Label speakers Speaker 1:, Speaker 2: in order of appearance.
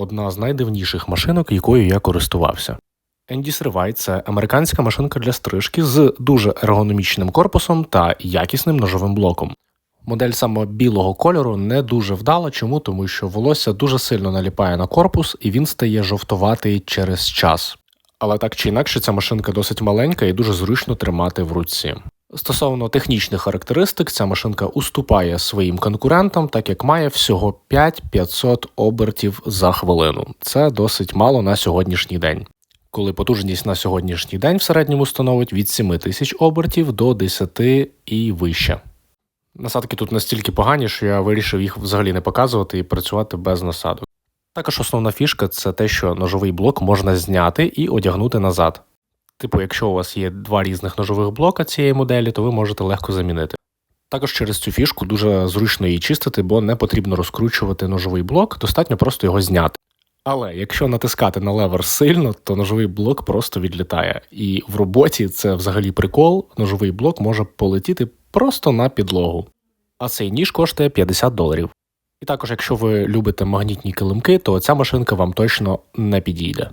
Speaker 1: одна з найдивніших машинок, якою я користувався. Ендіс Ревай це американська машинка для стрижки з дуже ергономічним корпусом та якісним ножовим блоком. Модель саме білого кольору не дуже вдала. Чому? Тому що волосся дуже сильно наліпає на корпус і він стає жовтуватий через час. Але так чи інакше, ця машинка досить маленька і дуже зручно тримати в руці. Стосовно технічних характеристик, ця машинка уступає своїм конкурентам, так як має всього 5500 обертів за хвилину. Це досить мало на сьогоднішній день. Коли потужність на сьогоднішній день в середньому становить від 7000 обертів до 10 і вище. Насадки тут настільки погані, що я вирішив їх взагалі не показувати і працювати без насадок. Також основна фішка це те, що ножовий блок можна зняти і одягнути назад. Типу, якщо у вас є два різних ножових блока цієї моделі, то ви можете легко замінити. Також через цю фішку дуже зручно її чистити, бо не потрібно розкручувати ножовий блок, достатньо просто його зняти. Але якщо натискати на левер сильно, то ножовий блок просто відлітає. І в роботі це взагалі прикол, ножовий блок може полетіти просто на підлогу. А цей ніж коштує 50 доларів. І також, якщо ви любите магнітні килимки, то ця машинка вам точно не підійде.